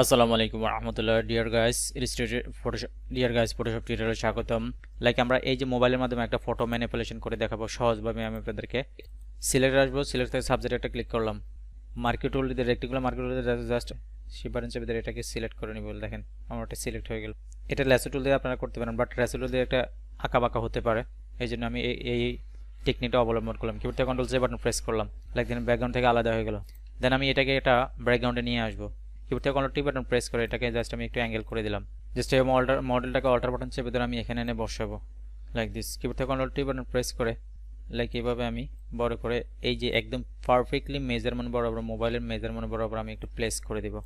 আসসালামু আলাইকুম রহমতুল্লাহ dear guys illustrated Photoshop dear guys Photoshop টিউটোরিয়ালে স্বাগতম। লাইক আমরা এই যে মোবাইলের মাধ্যমে একটা ফটো ম্যানিপুলেশন করে দেখাবো সহজভাবে, আমি আপনাদেরকে সিলেক্ট আসব সিলেক্ট থেকে সাবজেক্ট একটা ক্লিক করলাম। মার্কেট দিয়ে রেক্টিকুলার মার্কেট দিয়ে জাস্ট শিপারেন্স ভিতরে এটাকে সিলেক্ট করে নিব, দেখেন আমার এটা সিলেক্ট হয়ে গেল। এটা ল্যাসো টুল দিয়ে আপনারা করতে পারেন বাট ল্যাসো টুল দিয়ে একটা আঁকা বাঁকা হতে পারে। এই জন্য আমি এই টেকনিকটা অবলম্বন করলাম। Keyboard control J button press করলাম। লাইক দেন ব্যাকগ্রাউন্ড থেকে আলাদা হয়ে গেল। দেন আমি এটাকে এটা ব্যাকগ্রাউন্ডে নিয়ে আসব। কিবোর্ড থেকে কন্ট্রোল টি বাটন প্রেস করে, এটাকে জাস্ট আমি একটু অ্যাঙ্গেল করে দিলাম। জাস্ট এই মডেল মডেলটাকে অল্টার বাটন চেপে ধরে আমি এখানে এনে বসাবো লাইক দিস কিবোর্ড থেকে কন্ট্রোল টি বাটন প্রেস করে লাইক এইভাবে আমি বড় করে, এই যে একদম পারফেক্টলি মেজারমেন্ট বরাবর মোবাইলের মেজারমেন্ট বরাবর আমি একটু প্লেস করে দিব।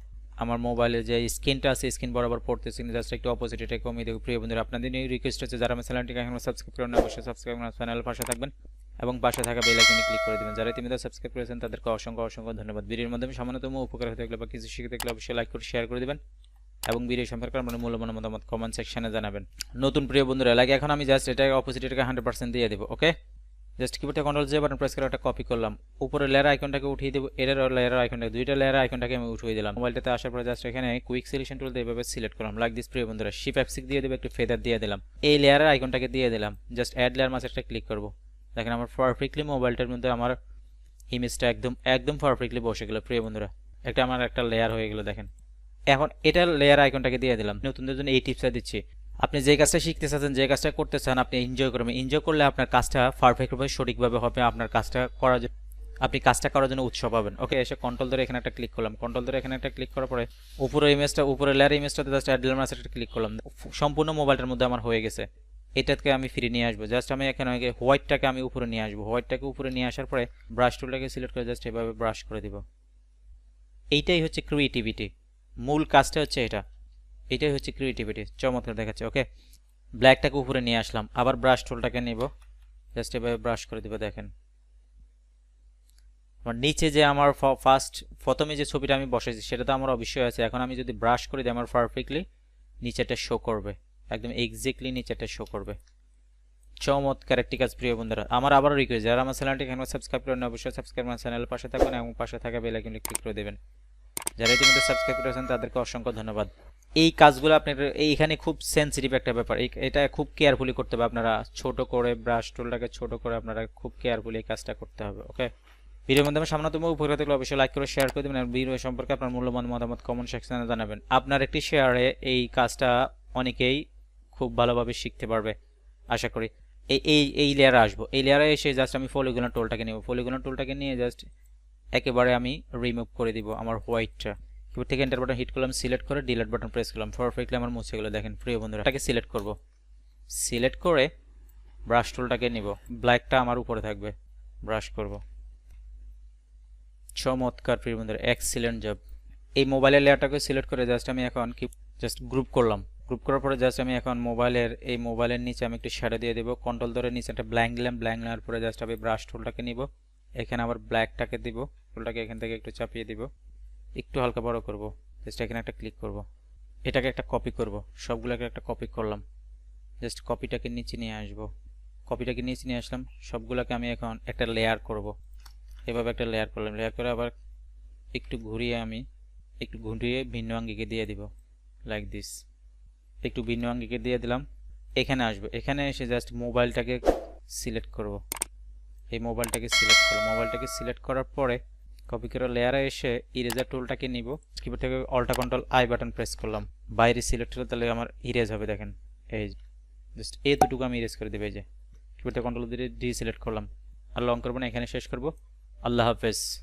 আমার মোবাইলের যে স্ক্রিনটা আছে স্ক্রিন বরাবর পড়তেছে জাস্ট একটু অপোজিট এটা কমিয়ে দেবো। প্রিয় বন্ধুরা, আপনাদের রিকোয়েস্ট হচ্ছে, যারা আমার চ্যানেলটিকে এখন সাবস্ক্রাইব করেন অবশ্যই সাবস্ক্রাইব করেন চ্যানেল পাশে থাকবেন। এবং পাশে থাকা বেল আইকনে ক্লিক করে দিবেন। যারা ইতিমধ্যে সাবস্ক্রাইব করেছেন, তাদেরকে অসংখ্য অসংখ্য ধন্যবাদ। ভিডিওর মাধ্যমে সামান্যতম উপকার হতে থাকলে বা কিছু শিখে থাকলে অবশ্যই লাইক করে শেয়ার করে দিবেন এবং ভিডিও সম্পর্কে আপনার মূল্যবান মতামত কমেন্ট সেকশনে জানাবেন। নতুন প্রিয় বন্ধুরা লাগে এখন আমি জাস্ট এটা অপোজিট এটাকে হান্ড্রেড পার্সেন্ট দিয়ে দেবো ওকে জাস্ট কিবোর্ডে কন্ট্রোল জে বাটন প্রেস করে একটা কপি করলাম। উপরে লেয়ার আইকনটাকে উঠিয়ে দেবো এর লেয়ার আইকনটাকে দুইটা লেয়ার আইকনটাকে আমি উঠিয়ে দিলাম। মোবাইলটাতে আসার পরে জাস্ট এখানে কুইক সিলেকশন টুল দিয়ে এভাবে সিলেক্ট করলাম। লাইক দিস প্রিয় বন্ধুরা শিপ অ্যাপসিক দিয়ে দেবো, একটু ফেদার দিয়ে দিলাম। এই লেয়ারের আইকনটাকে দিয়ে দিলাম। জাস্ট অ্যাড লেয়ার একটা ক্লিক করব। দেখেন আমার পারফেক্টলি মোবাইলটার মধ্যে আমার ইমেজটা একদম একদম পারফেক্টলি বসে গেল, প্রিয় বন্ধুরা। একটা আমার একটা লেয়ার হয়ে গেল, দেখেন। এখন এটা লেয়ার আইকনটাকে দিয়ে দিলাম। নতুনদের জন্য এই টিপসটা দিচ্ছি। আপনি যে কাজটা শিখতে চাচ্ছেন, যে কাজটা করতে চান, আপনি এনজয় করবেন। এনজয় করলে আপনার কাজটা পারফেক্টভাবে সঠিকভাবে হবে, আপনার কাজটা করার জন্য, আপনি কাজটা করার জন্য উৎসাহ পাবেন। ওকে এসে কন্ট্রোল ধরে এখানে একটা ক্লিক করলাম। কন্ট্রোল ধরে এখানে একটা ক্লিক করার পরে উপরে ইমেজটা উপরে লেয়ার ইমেজটাতে জাস্ট অ্যাড মাসে ক্লিক করলাম। সম্পূর্ণ মোবাইলটার মধ্যে আমার হয়ে গেছে। এটাকে আমি ফিরে নিয়ে আসব। জাস্ট আমি এখানে আগে হোয়াইটটাকে আমি উপরে নিয়ে আসব। হোয়াইটটাকে উপরে নিয়ে আসার পরে ব্রাশ টুলটাকে সিলেক্ট করে জাস্ট এভাবে ব্রাশ করে দিব। এইটাই হচ্ছে ক্রিয়েটিভিটি মূল কাজটা হচ্ছে এটা। এটাই হচ্ছে ক্রিয়েটিভিটি চমৎকার দেখাচ্ছে ওকে ব্ল্যাকটাকে উপরে নিয়ে আসলাম। আবার ব্রাশ টুলটাকে নিব। জাস্ট এভাবে ব্রাশ করে দিব, দেখেন। আমার নিচে যে আমার ফার্স্ট প্রথমে যে ছবিটা আমি বসেছি, সেটা তো আমার অবশ্যই আছে। এখন আমি যদি ব্রাশ করে দিই আমার পারফেক্টলি নিচেটা শো করবে। একদম এক্স্যাক্টলি নিচেটা শো করবে। চমৎকার একটি কাজ, প্রিয় বন্ধুরা। আমার আবারও রিকোয়েস্ট যারা আমার চ্যানেলটি এখানে সাবস্ক্রাইব করেন অবশ্যই সাবস্ক্রাইব আমার চ্যানেলের পাশে থাকবেন এবং পাশে থাকা বেল আইকনে ক্লিক করে দেবেন। যারা ইতিমধ্যে সাবস্ক্রাইব করেছেন তাদেরকে অসংখ্য ধন্যবাদ। এই কাজগুলো আপনার এইখানে খুব সেন্সিটিভ একটা ব্যাপার। এটা খুব কেয়ারফুলি করতে হবে আপনারা। ছোট করে ব্রাশ টুলটাকে ছোট করে আপনারা খুব কেয়ারফুলি এই কাজটা করতে হবে ওকে ভিডিওর মাধ্যমে সামনেতম উপকার থাকলে অবশ্যই লাইক করে শেয়ার করে দেবেন। আর ভিডিও সম্পর্কে আপনার মূল্যবান মতামত কমেন্ট সেকশনে জানাবেন। আপনার একটি শেয়ারে এই কাজটা অনেকেই খুব ভালোভাবে শিখতে পারবে, আশা করি। এই এই এই লেয়ারে আসব। এই লেয়ারে এসে জাস্ট আমি ফলিগুলার টোলটাকে নেব। ফলিগুলার টোলটাকে নিয়ে জাস্ট একেবারে আমি রিমুভ করে দিব আমার হোয়াইটটা কিবোর্ড থেকে এন্টার বাটন হিট করলাম সিলেক্ট করে ডিলেট বাটন প্রেস করলাম। পারফেক্টলি আমার মুছে গেলো, দেখেন, প্রিয় বন্ধুরা। এটাকে সিলেক্ট করব। সিলেক্ট করে ব্রাশ টুলটাকে নিব। ব্ল্যাকটা আমার উপরে থাকবে। ব্রাশ করব। চমৎকার, প্রিয় বন্ধুরা। এক্সিলেন্ট জব এই মোবাইলের লেয়ারটাকে সিলেক্ট করে জাস্ট আমি এখন কি জাস্ট গ্রুপ করলাম। গ্রুপ করার পরে জাস্ট আমি এখন মোবাইলের এই মোবাইলের নিচে আমি একটু শ্যাডো দিয়ে দেবো কন্ট্রোল ধরে নিচে একটা ব্ল্যাঙ্ক দিলাম ব্ল্যাঙ্ক নেওয়ার পরে জাস্ট আমি ব্রাশ টুলটাকে নিব, এখানে আবার ব্ল্যাকটাকে দিব টুলটাকে এখান থেকে একটু চাপিয়ে দিব, একটু হালকা বড় করব জাস্ট এখানে একটা ক্লিক করব, এটাকে একটা কপি করব, সবগুলোকে একটা কপি করলাম জাস্ট কপিটাকে নিচে নিয়ে আসব কপিটাকে নিচে নিয়ে আসলাম, সবগুলোকে আমি এখন একটা লেয়ার করব, এভাবে একটা লেয়ার করলাম লেয়ার করে আবার একটু ঘুরিয়ে আমি, একটু ঘুরিয়ে ভিন্ন আঙ্গিকে দিয়ে দিব লাইক দিস একটু ভিন্ন আঙ্গিকে দিয়ে দিলাম। এখানে আসবে। এখানে এসে জাস্ট মোবাইলটাকে সিলেক্ট করব। এই মোবাইলটাকে সিলেক্ট করলাম। মোবাইলটাকে সিলেক্ট করার পরে কপি করে লেয়ারে এসে ইরেজার টুলটাকে নিব। কিবোর্ড থেকে alt control I button press করলাম। বাইরে সিলেক্ট হলে তাহলে আমার ইরেজ হবে, দেখেন। এই জাস্ট এই দুটুকু আমি ইরেজ করে দেবে, এই যে। কিবোর্ড থেকে কন্ট্রোল দিয়ে ডি সিলেক্ট করলাম। আর লং করব না, এখানে শেষ করব। আল্লাহ হাফেজ।